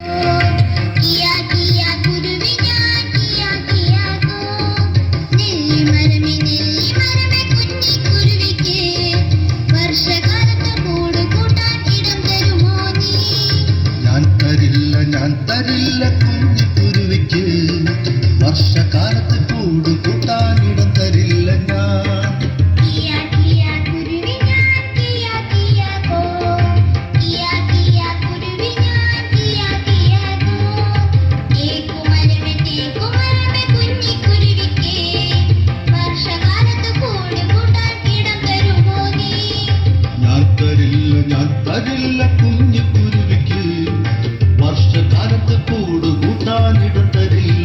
Yeah. ഞാൻ തരില്ല കുഞ്ഞിക്കുരുവിക്ക് വർഷകാലത്ത് കൂടുകൂട്ടാനിടം തരില്ല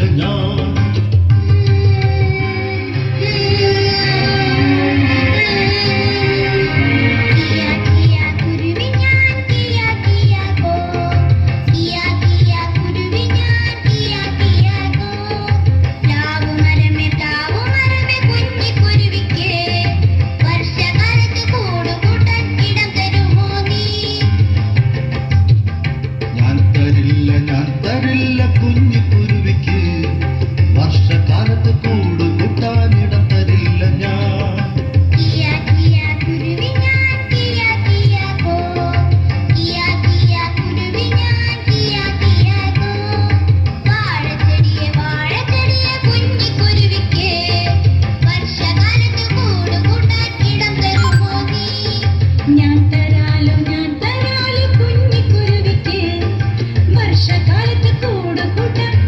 കൊടുക്കൂട്ടം